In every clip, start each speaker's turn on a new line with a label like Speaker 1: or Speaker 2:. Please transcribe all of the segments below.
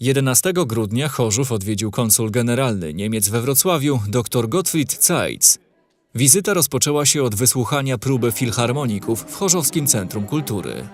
Speaker 1: 11 grudnia Chorzów odwiedził konsul generalny Niemiec we Wrocławiu dr Gottfried Zeitz. Wizyta rozpoczęła się od wysłuchania próby filharmoników w Chorzowskim Centrum Kultury.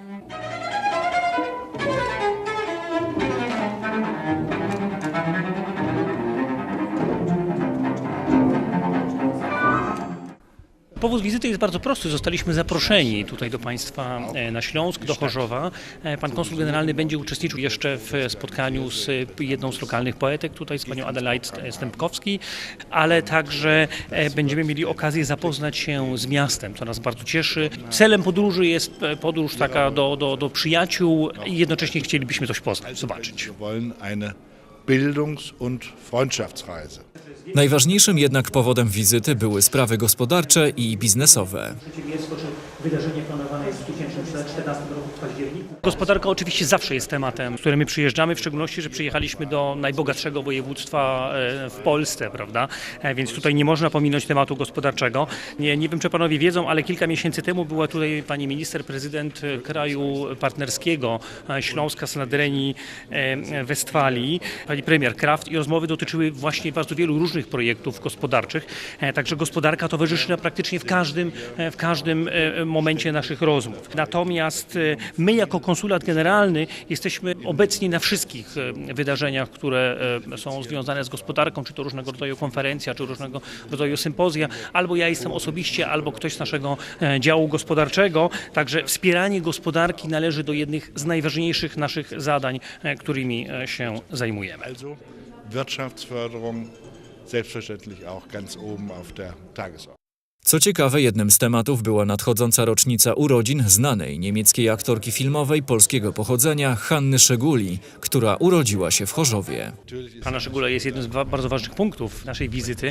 Speaker 2: Powód wizyty jest bardzo prosty. Zostaliśmy zaproszeni tutaj do Państwa e, na Śląsk, do Chorzowa. E, Pan konsul generalny będzie uczestniczył jeszcze w spotkaniu z e, jedną z lokalnych poetek, tutaj z panią Adelaide Stępkowski, ale także będziemy mieli okazję zapoznać się z miastem, co nas bardzo cieszy. Celem podróży jest podróż taka do, do, do przyjaciół i jednocześnie chcielibyśmy coś poznać, zobaczyć.
Speaker 3: Bildungs- und Freundschaftsreise.
Speaker 1: Najważniejszym jednak powodem wizyty były sprawy gospodarcze i biznesowe.
Speaker 2: Wydarzenie planowane jest w 2014 roku w październiku. Gospodarka oczywiście zawsze jest tematem, z którym my przyjeżdżamy, w szczególności, że przyjechaliśmy do najbogatszego województwa e, w Polsce, prawda? E, Więc tutaj nie można pominąć tematu gospodarczego. Nie, nie wiem, czy panowie wiedzą, ale kilka miesięcy temu była tutaj pani minister, prezydent e, kraju partnerskiego Śląska z nadrenii e, Westfalii, pani premier Kraft i rozmowy dotyczyły właśnie bardzo wielu różnych projektów gospodarczych. Także gospodarka towarzyszy praktycznie w każdym, w każdym momencie naszych rozmów. Natomiast e, my jako konsulat generalny jesteśmy obecni na wszystkich e, wydarzeniach, które e, są związane z gospodarką, czy to różnego rodzaju konferencja, czy różnego rodzaju sympozja. Albo ja jestem osobiście, albo ktoś z naszego działu gospodarczego. Także wspieranie gospodarki należy do jednych z najważniejszych naszych zadań, którymi się zajmujemy.
Speaker 3: Wirtschaftsförderung selbstverständlich auch ganz oben auf der Tagesordnung.
Speaker 1: Co ciekawe, jednym z tematów była nadchodząca rocznica urodzin znanej niemieckiej aktorki filmowej polskiego pochodzenia Hanny Szeguli, która urodziła się w Chorzowie.
Speaker 2: Hanna Szygula jest jednym z ba- bardzo ważnych punktów naszej wizyty.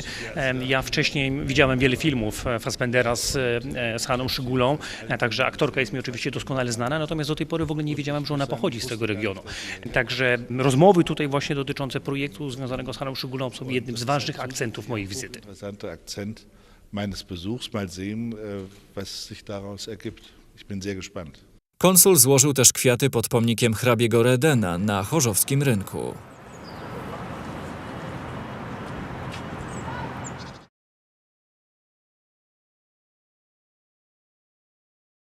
Speaker 2: Ja wcześniej widziałem wiele filmów e, Fassbendera z, e, z Hanną Szygulą, e, także aktorka jest mi oczywiście doskonale znana, natomiast do tej pory w ogóle nie wiedziałem, że ona pochodzi z tego regionu. Także rozmowy tutaj właśnie dotyczące projektu związanego z Hanną Szygulą są jednym z ważnych akcentów mojej wizyty.
Speaker 3: Meines Besuchs. Mal sehen, äh, was sich daraus ergibt. Ich bin sehr gespannt.
Speaker 1: Konsul złożył też kwiaty pod pomnikiem hrabiego Redena na chorzowskim rynku.